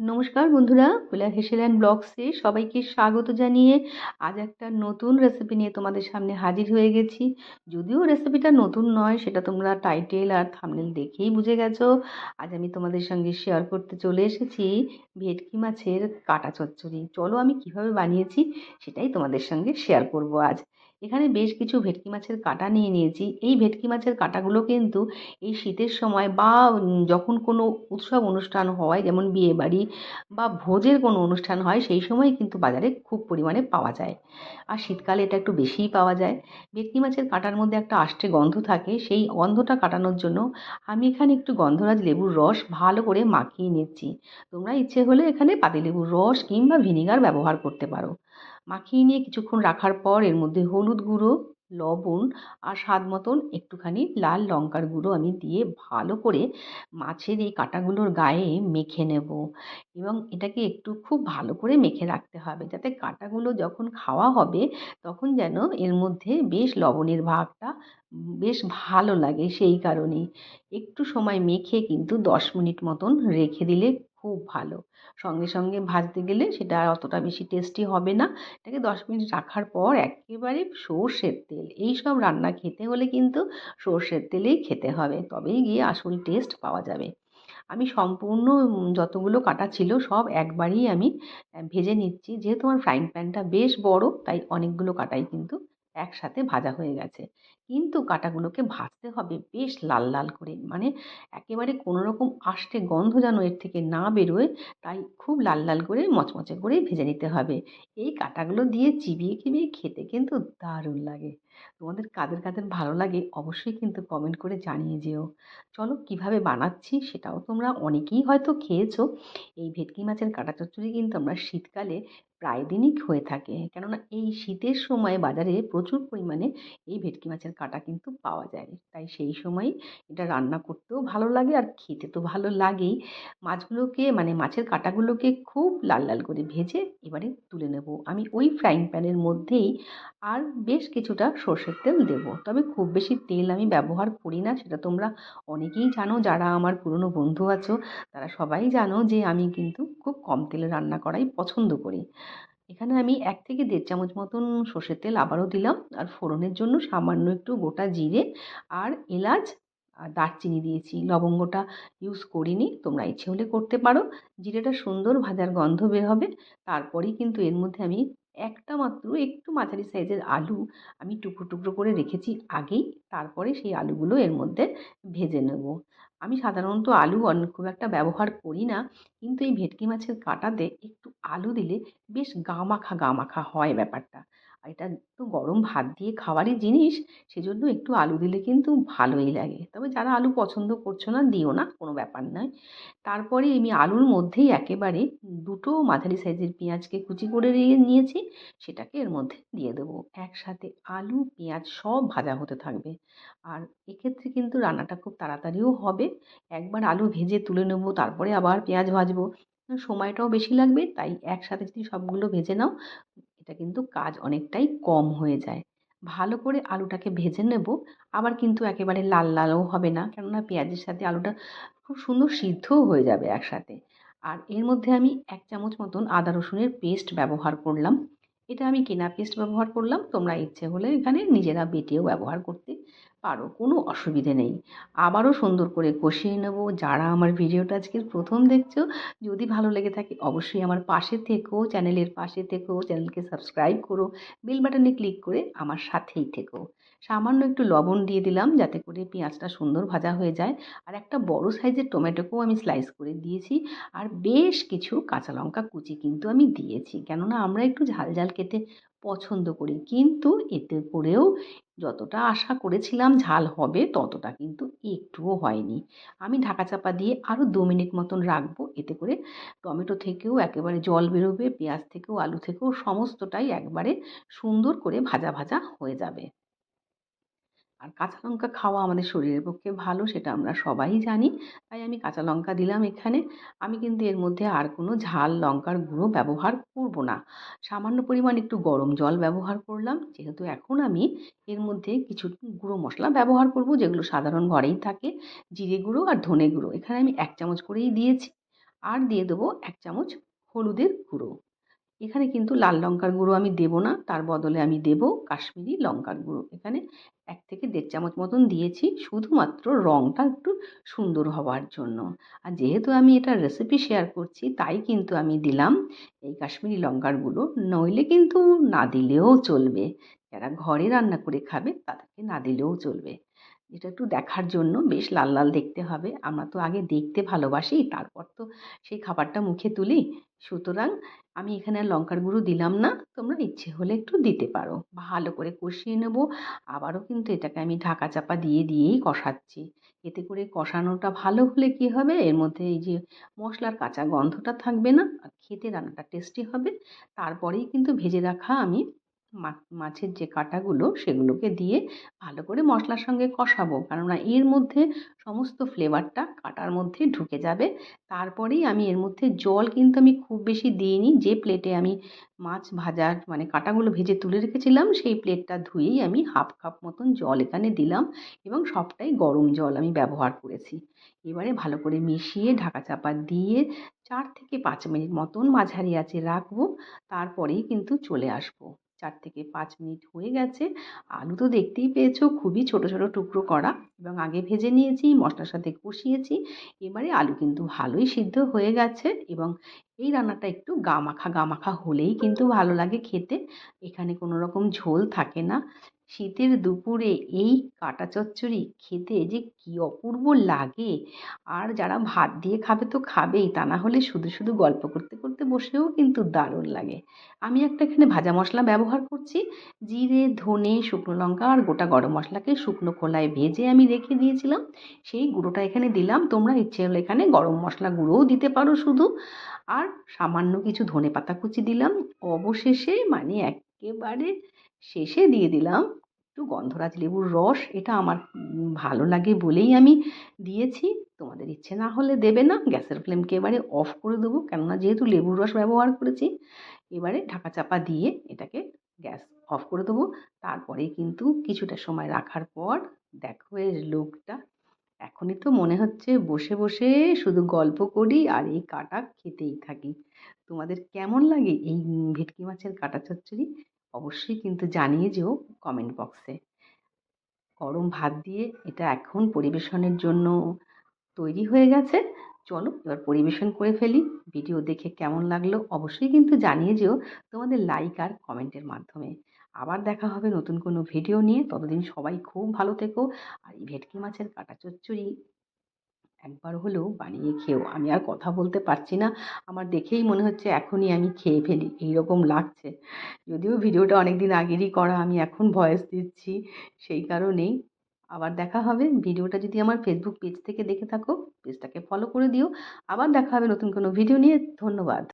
নমস্কার বন্ধুরা ফুলা হেসেল্যান্ড ব্লগসে সবাইকে স্বাগত জানিয়ে আজ একটা নতুন রেসিপি নিয়ে তোমাদের সামনে হাজির হয়ে গেছি। যদিও রেসিপিটা নতুন নয়, সেটা তোমরা টাইটেল আর থামনেল দেখেই বুঝে গেছো। আজ আমি তোমাদের সঙ্গে শেয়ার করতে চলে এসেছি ভেটকি মাছের কাটা চচ্চড়ি। চলো আমি কীভাবে বানিয়েছি সেটাই তোমাদের সঙ্গে শেয়ার করব আজ। এখানে বেশ কিছু ভেটকি মাছের কাটা নিয়ে নিয়েছি। এই ভেটকি মাছের কাটাগুলো কিন্তু এই শীতের সময় বা যখন কোনো উৎসব অনুষ্ঠান হয়, যেমন বিয়ে বাড়ি বা ভোজের কোনো অনুষ্ঠান হয়, সেই সময় কিন্তু বাজারে খুব পরিমাণে পাওয়া যায়। আর শীতকালে এটা একটু বেশিই পাওয়া যায়। ভেটকি মাছের কাটার মধ্যে একটা আষ্টে গন্ধ থাকে, সেই গন্ধটা কাটানোর জন্য আমি এখানে একটু গন্ধরাজ লেবুর রস ভালো করে মাখিয়ে নিচ্ছি। তোমরা ইচ্ছে হলে এখানে পাতিলেবুর রস কিংবা ভিনিগার ব্যবহার করতে পারো। মাখিয়ে নিয়ে কিছুক্ষণ রাখার পর এর মধ্যে হলুদ গুঁড়ো, লবণ আর স্বাদ মতন একটুখানি লাল লঙ্কার গুঁড়ো আমি দিয়ে ভালো করে মাছের এই কাঁটাগুলোর গায়ে মেখে নেব। এবং এটাকে একটু খুব ভালো করে মেখে রাখতে হবে। যাতে কাঁটাগুলো যখন খাওয়া হবে, তখন যেন এর মধ্যে বেশ লবণের ভাগটা বেশ ভালো লাগে সেই কারণেই। একটু সময় মেখে কিন্তু দশ মিনিট মতন রেখে দিলে খুব ভালো। সঙ্গে সঙ্গে ভাজতে গেলে সেটা আর অতটা বেশি টেস্টি হবে না। এটাকে দশ মিনিট রাখার পর একেবারে সর্ষের তেল। এই সব রান্না খেতে হলে কিন্তু সর্ষের তেলেই খেতে হবে। তবেই গিয়ে আসল টেস্ট পাওয়া যাবে। আমি সম্পূর্ণ যতগুলো কাটা ছিল সব একবারই আমি ভেজে নিচ্ছি। যেহেতু আমার ফ্রাইং প্যানটা বেশ বড়, তাই অনেকগুলো কাটাই কিন্তু একসাথে ভাজা হয়ে গেছে। কিন্তু কাটাগুলোকে ভাজতে হবে বেশ লাল লাল করে। মানে একেবারে কোনো রকম আষ্টে গন্ধ যেন এর থেকে না বেরোয়, তাই খুব লাল লাল করে, মচমচে করে ভেজে নিতে হবে। এই কাটাগুলো দিয়ে চিবিয়ে চিবিয়ে খেতে কিন্তু দারুণ লাগে। তোমাদের কাদের কাদের ভালো লাগে অবশ্যই কিন্তু কমেন্ট করে জানিয়ে যেও। চলো কীভাবে বানাচ্ছি সেটাও তোমরা অনেকেই হয়তো খেয়েছো। এই ভেটকি মাছের কাটা চচ্চড়ি কিন্তু আমরা শীতকালে প্রায় দিনই হয়ে থাকে। কেননা এই শীতের সময় বাজারে প্রচুর পরিমাণে এই ভেটকি মাছের কাঁটা কিন্তু পাওয়া যায়। তাই সেই সময় এটা রান্না করতেও ভালো লাগে আর খেতে তো ভালো লাগেই। মাছগুলোকে মানে মাছের কাঁটাগুলোকে খুব লাল লাল করে ভেজে এবারে তুলে নেব। আমি ওই ফ্রাইং প্যানের মধ্যেই আর বেশ কিছুটা সর্ষের তেল দেব। তবে খুব বেশি তেল আমি ব্যবহার করি না, সেটা তোমরা অনেকেই জানো, যারা আমার পুরনো বন্ধু আছো, তারা সবাই জানো যে আমি কিন্তু খুব কম তেলে রান্না করাই পছন্দ করি। এখানে আমি এক থেকে দেড় চামচ মতন সর্ষের তেল আবারও দিলাম, আর ফোড়নের জন্য সামান্য একটু গোটা জিরে আর এলাচ আর দারচিনি দিয়েছি। লবঙ্গটা ইউজ করিনি, তোমরা ইচ্ছে হলে করতে পারো। জিরেটা সুন্দর ভাজার গন্ধ বের হবে, তারপরেই কিন্তু এর মধ্যে আমি একটা মাত্র একটু মাঝারি সাইজের আলু আমি টুকরো টুকরো করে রেখেছি, আগেই তারপরে সেই আলুগুলো এর মধ্যে ভেজে নেব। আমি সাধারণত আলু খুব একটা ব্যবহার করি না, কিন্তু এই ভেটকি মাছের কাঁটাতে একটু আলু দিলে বেশ গা মাখা গা মাখা হয় ব্যাপারটা। আর এটা তো গরম ভাত দিয়ে খাওয়ারই জিনিস, সেজন্য একটু আলু দিলে কিন্তু ভালোই লাগে। তবে যারা আলু পছন্দ করছ না, দিও না, কোনো ব্যাপার নয়। তারপরে আমি আলুর মধ্যেই একেবারে দুটো মাঝারি সাইজের পেঁয়াজকে কুচি করে নিয়েছি, সেটাকে এর মধ্যে দিয়ে দেবো। একসাথে আলু, পেঁয়াজ সব ভাজা হতে থাকবে। আর এক্ষেত্রে কিন্তু রান্নাটা খুব তাড়াতাড়িও হবে। একবার আলু ভেজে তুলে নেব, তারপরে আবার পেঁয়াজ ভাজবো। সময়টাও বেশি লাগবে, তাই একসাথে যদি সবগুলো ভেজে নাও এটা কিন্তু কাজ অনেকটাই কম হয়ে যায়। ভালো করে আলুটাকে ভেজে নেব, আবার কিন্তু একেবারে লাল লালও হবে না। কেননা পেঁয়াজের সাথে আলুটা খুব সুন্দর সিদ্ধও হয়ে যাবে একসাথে। আর এর মধ্যে আমি এক চামচ মতন আদা রসুনের পেস্ট ব্যবহার করলাম। এটা আমি কেনা পেস্ট ব্যবহার করলাম, তোমরা ইচ্ছে হলে এখানে নিজেরা বেটেও ব্যবহার করতে পারো, কোনো অসুবিধে নেই। আবারও সুন্দর করে কষিয়ে নেব। যারা আমার ভিডিওটা আজকের প্রথম দেখছ, যদি ভালো লেগে থাকে অবশ্যই আমার পাশে থেকো, চ্যানেলের পাশে থেকো, চ্যানেলকে সাবস্ক্রাইব করো, বেল বাটনে ক্লিক করে আমার সাথেই থেকো। সামান্য একটু লবণ দিয়ে দিলাম যাতে করে পেঁয়াজটা সুন্দর ভাজা হয়ে যায়। আর একটা বড় সাইজের টমেটোকেও আমি স্লাইস করে দিয়েছি। আর বেশ কিছু কাঁচা লঙ্কা কুচি কিন্তু আমি দিয়েছি। কেননা আমরা একটু ঝাল ঝাল খেতে পছন্দ করি। কিন্তু এতে করেও যতটা আশা করেছিলাম ঝাল হবে, ততটা কিন্তু একটুও হয়নি। আমি ঢাকা চাপা দিয়ে আরও দু মিনিট মতন রাখব। এতে করে টমেটো থেকেও একেবারে জল বেরোবে, পেঁয়াজ থেকেও, আলু থেকেও, সমস্তটাই একবারে সুন্দর করে ভাজা ভাজা হয়ে যাবে। আর কাঁচা লঙ্কা খাওয়া আমাদের শরীরের পক্ষে ভালো, সেটা আমরা সবাই জানি। তাই আমি কাঁচা লঙ্কা দিলাম এখানে। আমি কিন্তু এর মধ্যে আর কোনো ঝাল লঙ্কার গুঁড়ো ব্যবহার করব না। সামান্য পরিমাণ একটু গরম জল ব্যবহার করলাম। যেহেতু এখন আমি এর মধ্যে কিছু গুঁড়ো মশলা ব্যবহার করব, যেগুলো সাধারণ ঘরেই থাকে। জিরে গুঁড়ো আর ধনে গুঁড়ো। এখানে আমি এক চামচ করেই দিয়েছি। আর দিয়ে দেবো এক চামচ হলুদের গুঁড়ো। এখানে কিন্তু লাল লঙ্কার গুঁড়ো আমি দেবো না, তার বদলে আমি দেবো কাশ্মীরি লঙ্কার গুঁড়ো। এখানে এক থেকে দেড় চামচ মতন দিয়েছি, শুধুমাত্র রঙটা একটু সুন্দর হওয়ার জন্য। আর যেহেতু আমি এটা রেসিপি শেয়ার করছি, তাই কিন্তু আমি দিলাম এই কাশ্মীরি লঙ্কার গুঁড়ো। নইলে কিন্তু না দিলেও চলবে। যারা ঘরে রান্না করে খাবে, তাদেরকে না দিলেও চলবে। এটা একটু দেখার জন্য। বেশ লাল লাল দেখতে হবে। আমরা তো আগে দেখতে ভালোবাসি, তারপর তো সেই খাবারটা মুখে তুলি। সুতরাং আমি এখানে আর লঙ্কার গুঁড়ো দিলাম না। তোমরা ইচ্ছে হলে একটু দিতে পারো। ভালো করে কষিয়ে নেব। আবারও কিন্তু এটাকে আমি ঢাকা চাপা দিয়ে দিয়েই কষাচ্ছি। এতে করে কষানোটা ভালো হলে কি হবে? এর মধ্যে এই যে মশলার কাঁচা গন্ধটা থাকবে না। আর খেতে রান্নাটা টেস্টি হবে। তারপরেই কিন্তু ভেজে রাখা আমি মাছের যে কাঁটাগুলো সেগুলোকে দিয়ে ভালো করে মশলার সঙ্গে কষাবো। কেননা এর মধ্যে সমস্ত ফ্লেভারটা কাঁটার মধ্যে ঢুকে যাবে। তারপরেই আমি এর মধ্যে জল কিন্তু আমি খুব বেশি দিইনি। যে প্লেটে আমি মাছ ভাজার মানে কাঁটাগুলো ভেজে তুলে রেখেছিলাম, সেই প্লেটটা ধুয়েই আমি হাফ কাপ মতন জল এখানে দিলাম এবং সবটাই গরম জল আমি ব্যবহার করেছি। এবারে ভালো করে মিশিয়ে ঢাকা চাপা দিয়ে চার থেকে পাঁচ মিনিট মতন মাঝারি আঁচে রাখব। তারপরেই কিন্তু চলে আসব। চার থেকে পাঁচ মিনিট হয়ে গেছে। আলু তো দেখতেই পেয়েছ, খুবই ছোট ছোট টুকরো করা। এবং আগে ভেজে নিয়েছি, মশলার সাথে কষিয়েছি। এবারে আলু কিন্তু ভালোই সিদ্ধ হয়ে গেছে এবং এই রান্নাটা একটু গা মাখা গা মাখা হলেই কিন্তু ভালো লাগে খেতে। এখানে কোনো রকম ঝোল থাকে না। শীতের দুপুরে এই কাটা চচ্চড়ি খেতে যে কী অপূর্ব লাগে। আর যারা ভাত দিয়ে খাবে তো খাবেই, তা না হলে শুধু শুধু গল্প করতে করতে বসেও কিন্তু দারুণ লাগে। আমি একটা এখানে ভাজা মশলা ব্যবহার করছি, জিরে, ধনে, শুকনো লঙ্কা আর গোটা গরম মশলাকে শুকনো খোলায় ভেজে আমি রেখে দিয়েছিলাম। সেই গুঁড়োটা এখানে দিলাম, তোমরা ইচ্ছে হলে এখানে গরম মশলা গুঁড়োও দিতে পারো শুধু। আর সামান্য কিছু ধনে পাতা কুচি দিলাম, অবশেষে মানে একেবারে শেষে দিয়ে দিলাম। একটু গন্ধরাজ লেবুর রস, এটা আমার ভালো লাগে বলেই আমি দিয়েছি। তোমাদের ইচ্ছে না হলে দেবে না, গ্যাসের ফ্লেমকে এবারে অফ করে দেবো। কেননা যেহেতু লেবুর রস ব্যবহার করেছি, এবারে ঢাকা চাপা দিয়ে এটাকে গ্যাস অফ করে দেবো। তারপরে কিন্তু কিছুটা সময় রাখার পর দেখো এর লোকটা। এখনই তো মনে হচ্ছে বসে বসে শুধু গল্প করি আর এই কাটা খেতেই থাকি। তোমাদের কেমন লাগে এই ভেটকি মাছের কাটা চচ্চড়ি? অবশ্যই কিন্তু জানিয়ে যেও কমেন্ট বক্সে গরম ভাত দিয়ে এটা এখন পরিবেশনের জন্য তৈরি হয়ে গেছে। চলো এবার পরিবেশন করে ফেলি। ভিডিও দেখে কেমন লাগল অবশ্যই কিন্তু জানিয়ে যেও তোমাদের লাইক আর কমেন্টের মাধ্যমে। আবার দেখা হবে নতুন কোনো ভিডিও নিয়ে। ততদিন সবাই খুব ভালো থেকো। আর এই ভেটকি মাছের কাটা চচ্চড়ি। একবার হলেও বানিয়ে খেও। আমি আর কথা বলতে পারছি না। আমার দেখেই মনে হচ্ছে এখনই আমি খেয়ে ফেলি। এইরকম লাগছে। যদিও ভিডিওটা অনেক দিন আগেরই করা, আমি এখন ভয়েস দিচ্ছি। সেই কারণেই আবার দেখা হবে। ভিডিওটা যদি আমার ফেসবুক পেজ থেকে দেখে থাকো পেজটাকে ফলো করে দিও। আবার দেখা হবে নতুন কোনো ভিডিও নিয়ে। ধন্যবাদ।